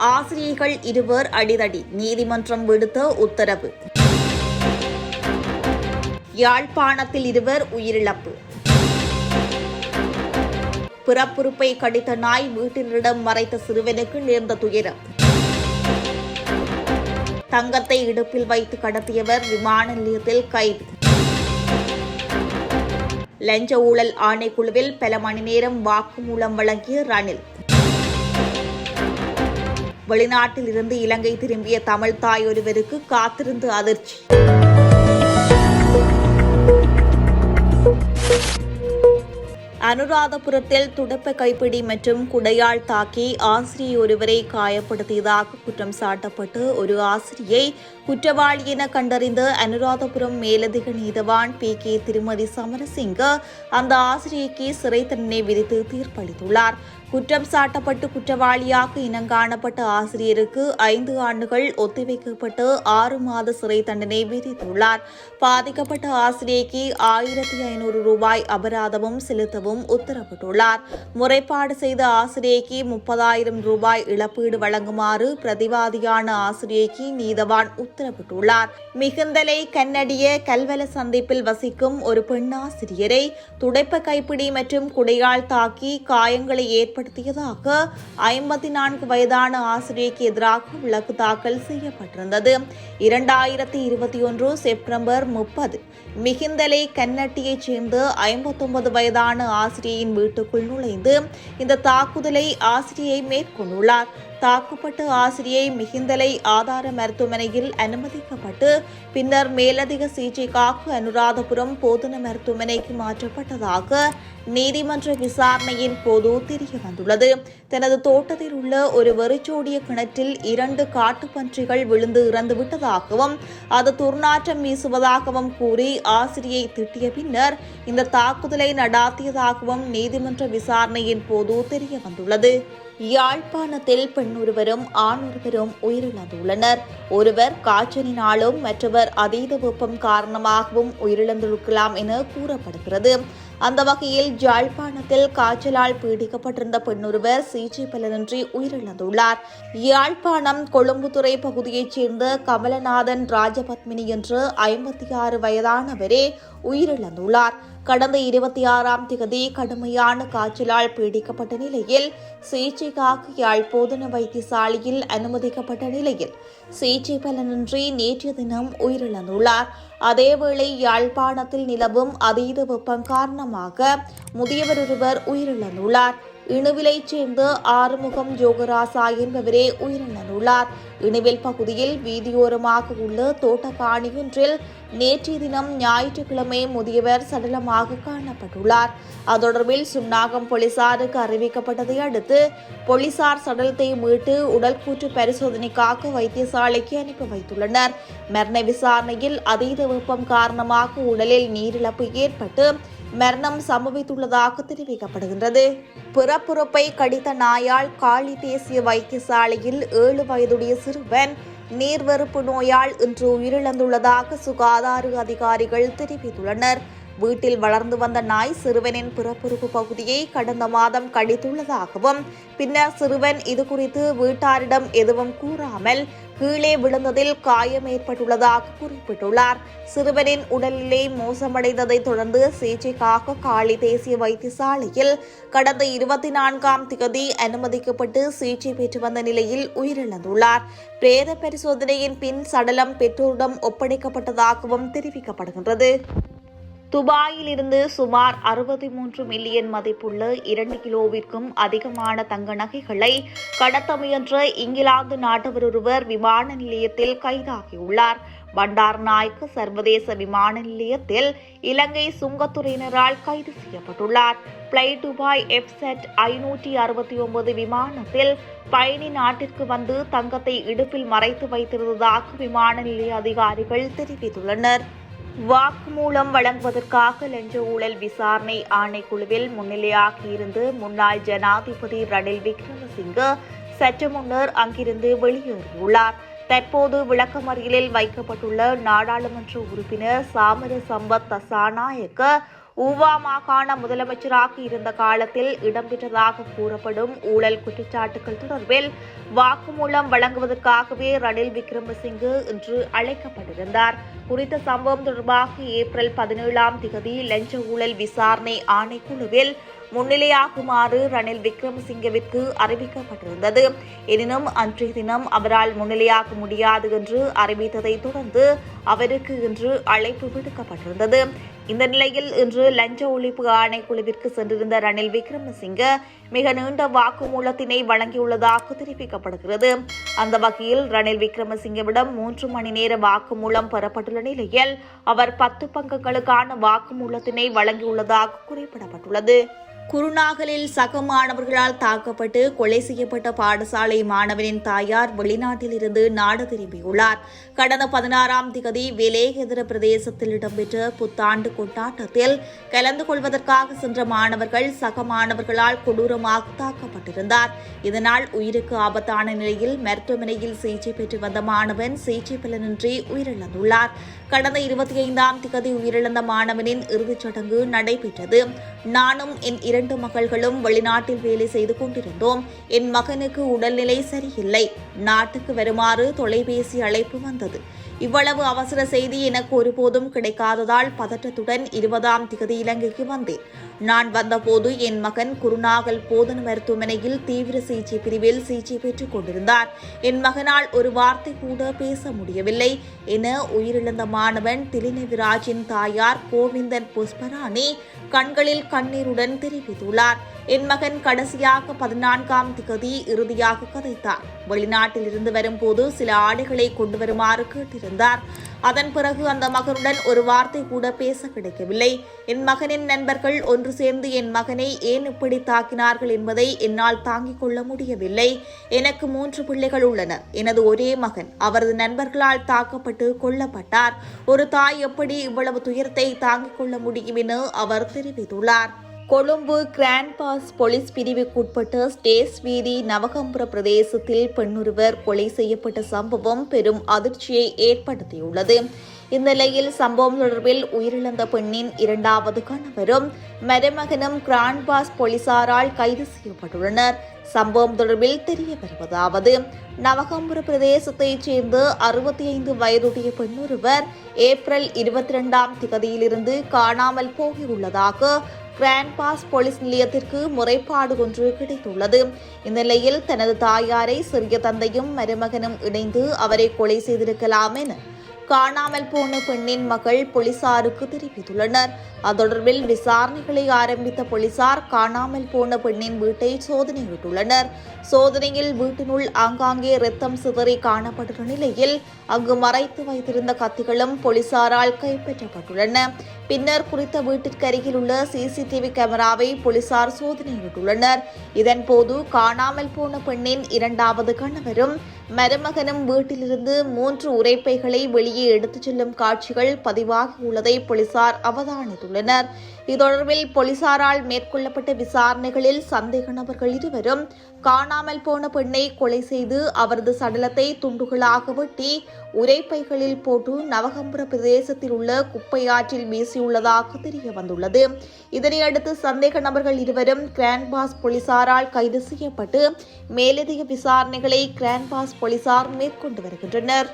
ஆசிரியர்கள் இருவர் அடிதடி நீதிமன்றம் விடுத்த உத்தரவு. யாழ்ப்பாணத்தில் இருவர் உயிரிழப்பு. பிறப்புறுப்பை கடித்த நாய் வீட்டினரிடம் மறைத்த சிறுவனுக்கு நேர்ந்த துயரம். தங்கத்தை இடுப்பில் வைத்து கடத்தியவர் விமான நிலையத்தில் கைது. லஞ்ச ஊழல் ஆணைக்குழுவில் பல மணி நேரம் வாக்குமூலம் வழங்கிய ரணில். வெளிநாட்டில் இருந்து இலங்கை திரும்பிய தமிழ் தாய் ஒருவருக்கு காத்திருந்து அதிர்ச்சி. அனுராதபுரத்தில் துடப்ப கைப்பிடி மற்றும் குடையால் தாக்கி ஆசிரியை ஒருவரை காயப்படுத்தியதாக குற்றம் சாட்டப்பட்டு ஒரு ஆசிரியை குற்றவாளி என கண்டறிந்த அனுராதபுரம் மேலதிக நீதவான் பி. கே. திருமதி சமரசிங்க அந்த ஆசிரியைக்கு சிறை தண்டனை விதித்து தீர்ப்பளித்துள்ளார். குற்றம் சாட்டப்பட்டு குற்றவாளியாக இனங்காணப்பட்ட ஆசிரியருக்கு ஐந்து ஆண்டுகள் ஒத்திவைக்கப்பட்டு ஆறு மாத சிறை தண்டனை விதித்துள்ளார். பாதிக்கப்பட்ட ஆசிரியைக்கு ஆயிரத்தி ஐநூறு ரூபாய் அபராதமும் செலுத்தவும் உத்தரவிட்டுள்ளார். முறைப்பாடு செய்த ஆசிரியைக்கு முப்பதாயிரம் ரூபாய் இழப்பீடு வழங்குமாறு பிரதிவாதியான ஆசிரியைக்கு நீதவான் உத்தரவிட்டுள்ளார். மிகுந்தலை கன்னடிய கல்வல சந்திப்பில் வசிக்கும் ஒரு பெண் ஆசிரியரை துடைப்ப கைப்பிடி மற்றும் குடையால் தாக்கி காயங்களை ஏற்படுத்தியதாக ஐம்பத்தி நான்கு வயதான ஆசிரியைக்கு எதிராக வழக்கு தாக்கல் செய்யப்பட்டிருந்தது. இரண்டாயிரத்தி இருபத்தி ஒன்று செப்டம்பர் முப்பது மிகுந்தலை கன்னட்டியைச் சேர்ந்த ஐம்பத்தொன்பது வயதான ஆசிரியையின் வீட்டுக்குள் நுழைந்து இந்த தாக்குதலை ஆசிரியை மேற்கொண்டுள்ளார். தாக்கப்பட்ட ஆசிரியை மிகுந்தலை ஆதார மருத்துவமனையில் அனுமதிக்கப்பட்டு பின்னர் மேலதிக சிகிச்சைக்காக அனுராதபுரம் போதன மருத்துவமனைக்கு மாற்றப்பட்டதாக நீதிமன்ற விசாரணையின் போது தெரிய வந்துள்ளது. தனது தோட்டத்தில் உள்ள ஒரு வெறிச்சோடிய கிணற்றில் இரண்டு காட்டுப்பன்றிகள் விழுந்து இறந்து விட்டதாகவும் அது துர்நாற்றம் வீசுவதாகவும் கூறி ஆசிரியை திட்டிய பின்னர் இந்த தாக்குதலை நடாத்தியதாகவும் நீதிமன்ற விசாரணையின் போது தெரிய வந்துள்ளது. யாழ்ப்பாணத்தில் பெண் ஒருவரும் ஆண் ஒருவரும் உயிரிழந்துள்ளனர். ஒருவர் காய்ச்சலினாலும் மற்றவர் அதீத வெப்பம் காரணமாகவும் உயிரிழந்திருக்கலாம் என கூறப்படுகிறது. அந்த வகையில் யாழ்ப்பாணத்தில் காய்ச்சலால் பீடிக்கப்பட்டிருந்த பெண்ணொருவர் சிகிச்சை பலனின்றி உயிரிழந்துள்ளார். யாழ்ப்பாணம் கொழும்புத்துறை பகுதியைச் சேர்ந்த கமலநாதன் ராஜபத்மினி என்ற ஐம்பத்தி ஆறு வயதானவரே உயிரிழந்துள்ளார். கடந்த இருபத்தி ஆறாம் திகதி கடுமையான காய்ச்சலால் பீடிக்கப்பட்ட நிலையில் சிகிச்சைக்காக யாழ் போதன வைத்தியசாலையில் அனுமதிக்கப்பட்ட நிலையில் சிகிச்சை பலனின்றி நேற்றைய தினம் உயிரிழந்துள்ளார். அதேவேளை யாழ்ப்பாணத்தில் நிலவும் அதீத வெப்பம் காரணமாக முதியவர் ஒருவர் உயிரிழந்துள்ளார். இணுவிலைச் சேர்ந்த ஆறுமுகம் ஜோகராசா என்பவரே உயிரிழந்துள்ளார். இணுவில் பகுதியில் வீதியோரமாக உள்ள தோட்டக்காணி ஒன்றில் நேற்றைய தினம் ஞாயிற்றுக்கிழமை முதியவர் சடலமாக காணப்பட்டுள்ளார். அது தொடர்பில் சுன்னாகம் போலீசாருக்கு அறிவிக்கப்பட்டதை அடுத்து போலீசார் சடலத்தை மீட்டு உடல் கூற்று பரிசோதனைக்காக வைத்தியசாலைக்கு அனுப்பி வைத்துள்ளனர். மரண விசாரணையில் அதீத வெப்பம் காரணமாக உடலில் நீரிழப்பு ஏற்பட்டு மரணம் சம்பவித்துள்ளதாக தெரிவிக்கப்படுகின்றது. பிறப்புறுப்பை கடித்த நாயால் காளி தேசிய வைத்தியசாலையில் ஏழு வயதுடைய சிறுவன் நீர்வெறுப்பு நோயால் இன்று உயிரிழந்துள்ளதாக சுகாதார அதிகாரிகள் தெரிவித்துள்ளனர். வீட்டில் வளர்ந்து வந்த நாய் சிறுவனின் பிறப்புறுப்பு பகுதியை கடந்த மாதம் கடித்துள்ளதாகவும் பின்னர் சிறுவன் இது குறித்து வீட்டாரிடம் எதுவும் கூறாமல் கீழே விழுந்ததில் காயம் ஏற்பட்டுள்ளதாக குறிப்பிட்டுள்ளார். சிறுவனின் உடல்நிலை மோசமடைந்ததை தொடர்ந்து சிகிச்சைக்காக காளி தேசிய வைத்தியசாலையில் கடந்த இருபத்தி நான்காம் திகதி அனுமதிக்கப்பட்டு சிகிச்சை பெற்று வந்த நிலையில் உயிரிழந்துள்ளார். பிரேத பரிசோதனையின் பின் சடலம் பெற்றோரிடம் ஒப்படைக்கப்பட்டதாகவும் தெரிவிக்கப்படுகின்றது. துபாயில் இருந்து சுமார் அறுபத்தி மூன்று மில்லியன் மதிப்புள்ள இரண்டு கிலோவிற்கும் அதிகமான தங்க நகைகளை கடத்த முயன்ற இங்கிலாந்து நாட்டவர் ஒருவர் விமான நிலையத்தில் கைதாகியுள்ளார். பண்டார் நாய்க்கு சர்வதேச விமான நிலையத்தில் இலங்கை சுங்கத்துறையினரால் கைது செய்யப்பட்டுள்ளார். பிளை துபாய் எஃப்செட் ஐநூற்றி அறுபத்தி ஒன்பது விமானத்தில் பயணி நாட்டிற்கு வந்து தங்கத்தை இடுப்பில் மறைத்து வைத்திருந்ததாக விமான நிலைய அதிகாரிகள் தெரிவித்துள்ளனர். வாக்குமூலம் வழங்குவதற்காக லஞ்ச ஊழல் விசாரணை ஆணைக்குழுவில் முன்னிலையாகியிருந்து முன்னாள் ஜனாதிபதி ரணில் விக்ரமசிங்க சற்று முன்னர் அங்கிருந்து வெளியேறியுள்ளார். தற்போது விளக்கமறியலில் வைக்கப்பட்டுள்ள நாடாளுமன்ற உறுப்பினர் சாமர சம்பத் தசாநாயக்க ஊவா மாகாண முதலமைச்சராக இருந்த காலத்தில் இடம்பெற்றதாக கூறப்படும் ஊழல் குற்றச்சாட்டுகள் தொடர்பில் வாக்குமூலம் வழங்குவதற்காகவே ரணில் விக்ரமசிங்கு இன்று அழைக்கப்பட்டிருந்தார். குறித்த சம்பவம் தொடர்பாக ஏப்ரல் பதினேழாம் திகதி லஞ்ச ஊழல் விசாரணை ஆணைக்குழுவில் முன்னிலையாகுமாறு ரணில் விக்ரமசிங்கவிற்கு அறிவிக்கப்பட்டிருந்தது. எனினும் அன்றைய தினம் அவரால் முன்னிலையாக முடியாது என்று அறிவித்ததை தொடர்ந்து அவருக்கு இன்று அழைப்பு விடுக்கப்பட்டிருந்தது. இந்த நிலையில் இன்று லஞ்ச ஒழிப்பு ஆணைக்குழுவிற்கு சென்றிருந்த ரணில் விக்ரமசிங்க மிக நீண்ட வாக்குமூலத்தினை வழங்கியுள்ளதாக தெரிவிக்கப்படுகிறது. அந்த வகையில் ரணில் விக்ரமசிங்கவிடம் மூன்று மணி நேர வாக்குமூலம் பெறப்பட்டுள்ள நிலையில் அவர் பத்து பங்குகளுக்கான வாக்குமூலத்தினை வழங்கியுள்ளதாக குறிப்பிடப்பட்டுள்ளது. குருநாகலில் சக மாணவர்களால் தாக்கப்பட்டு கொலை செய்யப்பட்ட பாடசாலை மாணவனின் தாயார் வெளிநாட்டில் இருந்து நாடு திரும்பியுள்ளார். கடந்த பதினாறாம் திகதி விலேகெதிர பிரதேசத்தில் இடம்பெற்ற புத்தாண்டு கொண்டாட்டத்தில் கலந்து கொள்வதற்காக சென்ற மாணவர்கள் சக மாணவர்களால் கொடூரமாக தாக்கப்பட்டிருந்தார். இதனால் உயிருக்கு ஆபத்தான நிலையில் மருத்துவமனையில் சிகிச்சை பெற்று வந்த மாணவன் சிகிச்சை பலனின்றி உயிரிழந்துள்ளார். கடந்த இருபத்தி ஐந்தாம் திகதி உயிரிழந்த மாணவனின் இறுதிச் சடங்கு நடைபெற்றது. நானும் என் இரண்டு மகள்களும் வெளிநாட்டில் வேலை செய்து கொண்டிருந்தோம். என் மகனுக்கு உடல்நிலை சரியில்லை. நாட்டுக்கு வருமாறு தொலைபேசி அழைப்பு வந்தது. இவ்வளவு அவசர செய்தி எனக்கு ஒருபோதும் கிடைக்காததால் பதற்றத்துடன் இருபதாம் திகதி இலங்கைக்கு வந்தேன். நான் வந்தபோது என் மகன் குருநாகல் போதன மருத்துவமனையில் தீவிர சிகிச்சை பிரிவில் சிகிச்சை பெற்றுக் கொண்டிருந்தார். என் மகனால் ஒரு வார்த்தை கூட பேச முடியவில்லை என உயிரிழந்த மாணவன் திலினவிராஜின் தாயார் கோவிந்தன் புஷ்பராணி கண்களில் கண்ணீருடன் தெரிவித்துள்ளார். என் மகன் கடைசியாக பதினான்காம் திகதி இறுதியாக கதைத்தார். வெளிநாட்டில் இருந்து வரும்போது சில ஆடைகளை கொண்டு வருமாறு கேட்டிருந்தார். அதன் பிறகு அந்த மகனுடன் ஒரு வார்த்தை கூட பேச கிடைக்கவில்லை. என் மகனின் நண்பர்கள் ஒன்று சேர்ந்து என் மகனை ஏன் இப்படி தாக்கினார்கள் என்பதை என்னால் தாங்கிக் கொள்ள முடியவில்லை. எனக்கு மூன்று பிள்ளைகள் உள்ளனர். எனது ஒரே மகன். அவரது நண்பர்களால் தாக்கப்பட்டு கொல்லப்பட்டார். ஒரு தாய் எப்படி இவ்வளவு துயரத்தை தாங்கிக் கொள்ள முடியும் என அவர் தெரிவித்துள்ளார். கொழும்பு கிராண்ட் பாஸ் போலீஸ் பிரிவுக்குட்பட்ட ஸ்டேஸ் வீதி நவகம்புர பிரதேசத்தில் பெண்ணொருவர் கொலை செய்யப்பட்ட சம்பவம் பெரும் அதிர்ச்சியை ஏற்படுத்தியுள்ளது. இந்நிலையில் சம்பவம் தொடர்பில் உயிரிழந்த பெண்ணின் இரண்டாவது கணவரும் மருமகனும் கிராண்ட் பாஸ் போலீசாரால் கைது செய்யப்பட்டுள்ளனர். சம்பவம் தொடர்பில் தெரிய வருவதாவது நவகம்புர பிரதேசத்தைச் சேர்ந்த அறுபத்தி ஐந்து வயதுடைய பெண்ணொருவர் ஏப்ரல் இருபத்தி இரண்டாம் திகதியிலிருந்து காணாமல் போகியுள்ளதாக கிராண்ட் பாஸ் போலீஸ் நிலையத்திற்கு முறைப்பாடு ஒன்று கிடைத்துள்ளது. இந்நிலையில் தனது தாயாரை சிறிய தந்தையும் மருமகனும் இணைந்து அவரை கொலை செய்திருக்கலாம் என காணாமல் போன பெண்ணின் மகள் போலீசாருக்கு தெரிவித்துள்ளனர். அது தொடர்பில் விசாரணைகளை ஆரம்பித்த போலீசார் காணாமல் போன பெண்ணின் வீட்டை சோதனையிட்டுள்ளனர். சோதனையில் வீட்டினுள் ஆங்காங்கே ரத்தம் சிதறி காணப்பட்டுள்ள நிலையில் அங்கு மறைத்து வைத்திருந்த கத்திகளும் போலீசாரால் கைப்பற்றப்பட்டுள்ளன. பின்னர் குறித்த வீட்டிற்கு அருகில் உள்ள சிசிடிவி கேமராவை போலீசார் சோதனையிட்டுள்ளனர் இதன்போது காணாமல் போன பெண்ணின் இரண்டாவது கணவரும் மருமகனும் வீட்டிலிருந்து மூன்று உரைப்பைகளை வெளியே எடுத்துச் செல்லும் காட்சிகள் பதிவாகியுள்ளதை போலீசார் அவதானித்துள்ளனர். தொடர்பில் போலீசாரால் மேற்கொள்ளப்பட்ட விசாரணைகளில் சந்தேக நபர்கள் இருவரும் காணாமல் போன பெண்ணை கொலை செய்து அவரது சடலத்தை துண்டுகளாக வெட்டி உரைப்பைகளில் போட்டு நவகம்புர பிரதேசத்தில் உள்ள குப்பையாற்றில் வீசியுள்ளதாக தெரிய வந்துள்ளது. இதனையடுத்து சந்தேக நபர்கள் இருவரும் கிராண்ட்பாஸ் போலீசாரால் கைது செய்யப்பட்டு மேலதிக விசாரணைகளை கிராண்ட்பாஸ் போலீசார் மேற்கொண்டு வருகின்றனர்.